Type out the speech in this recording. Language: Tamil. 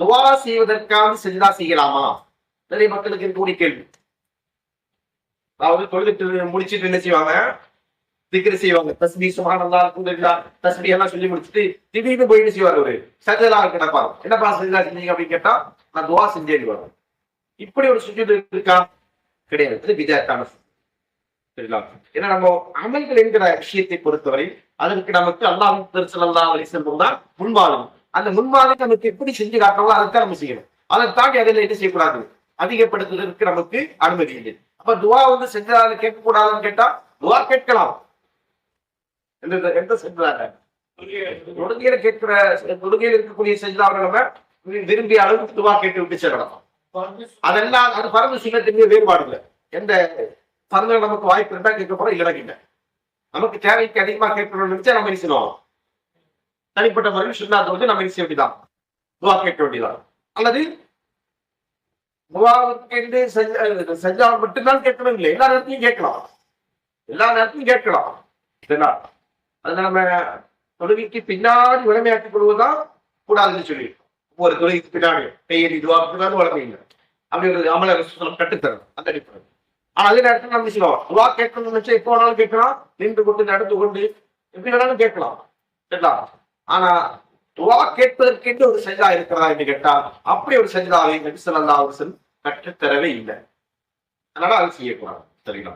துவா செய்வதற்காக செஞ்சா செய்யலாமா? நிறைய மக்களுக்கு இருக்கக்கூடிய கேள்வி. அதாவது தொழுதுட்டு முடிச்சுட்டு என்ன செய்வாங்க? திக்ரு செய்வாங்க. தஸ்மி சுமானல்லா அல்ஹம்துலில்லாஹ். தஸ்மி எல்லாம் சொல்லி முடிச்சுட்டு திடீர்னு போய் என்ன செய்வார் ஒரு சஜதா கிடப்பாரு. என்னப்பா சஜதா செஞ்சீங்க அப்படின்னு கேட்டா நான் துவா செஞ்சேன் வரும் இப்படி ஒரு சுஜூது இருக்கா? கிடையாது. இது விஜயத்தான சரிங்களா? ஏன்னா நம்ம அமல்கள் என்கிற விஷயத்தை பொறுத்தவரை அதற்கு நமக்கு அல்லாஹ் திருச்சலல்லா அலிசல்லம் தான் முன்பாலும் அந்த முன்மாதிரி நமக்கு எப்படி செஞ்சு காட்டுறோமோ அதைத்தான் நம்ம செய்யணும். அதை தாண்டி அதில் என்ன செய்யக்கூடாது அதிகப்படுத்துவதற்கு நமக்கு அனுமதி இல்லை. அப்ப துவா வந்து செஞ்சதால கேட்கக்கூடாதுன்னு கேட்டா துவா கேட்கலாம். எந்த எந்த செஞ்சாங்க தொழுகையில கேட்கிற தொழுகையில் இருக்கக்கூடிய செஞ்சாங்க நம்ம விரும்பிய அளவுக்கு துவா கேட்டு விட்டு செல்லலாம் அதெல்லாம் அது பரந்து சின்னத்தின் வேறுபாடு இல்லை. எந்த பரந்த நமக்கு வாய்ப்பு இருந்தா கேட்க போறோம் இல்லைன்னா கேட்டேன் நமக்கு தேவைக்கு அதிகமா கேட்கணும்னு நினைச்சா நம்ம என்ன செய்வோம் தனிப்பட்ட முறையில் சுண்ணாத்தை வந்து நம்ம என்ன செய்ய வேண்டியதான் துவா கேட்க வேண்டியதான் அல்லது துவாவுக்கு செஞ்சால் செஞ்ச- செஞ்சா மட்டும்தான் கேட்கணும் இல்லை எல்லா நேரத்தையும் கேட்கலாம். எல்லா நேரத்தையும் கேட்கலாம். சரிங்களா அது நம்ம தொழுகைக்கு பின்னாடி உடமையாக்கிக் கொள்வதுதான் கூடாதுன்னு சொல்லி ஒவ்வொரு தொழுகைக்கு பின்னாடி பெயர் இதுவா தான் உடமை இல்லை. அமல ரசூலுல்லாஹ் கட்டுத்தரும் அந்த அடிப்படை ஆனா அதே நேரத்தில் நம்ம செய்வோம் துவா கேட்கணும்னு நினைச்சா எப்போ வேணாலும் கேட்கலாம். நின்று கொண்டு நடந்து கொண்டு எப்படி வேணாலும் கேட்கலாம். சரிங்களா? ஆனா துவா கேட்பதற்கென்று ஒரு சஜா இருக்கிறதா என்று கேட்டால் அப்படி ஒரு சஜாவை நபி ஸல்லல்லாஹு அலைஹி கற்றுத்தரவே இல்லை. அதனால அது செய்யக்கூடாது. சரிங்களா?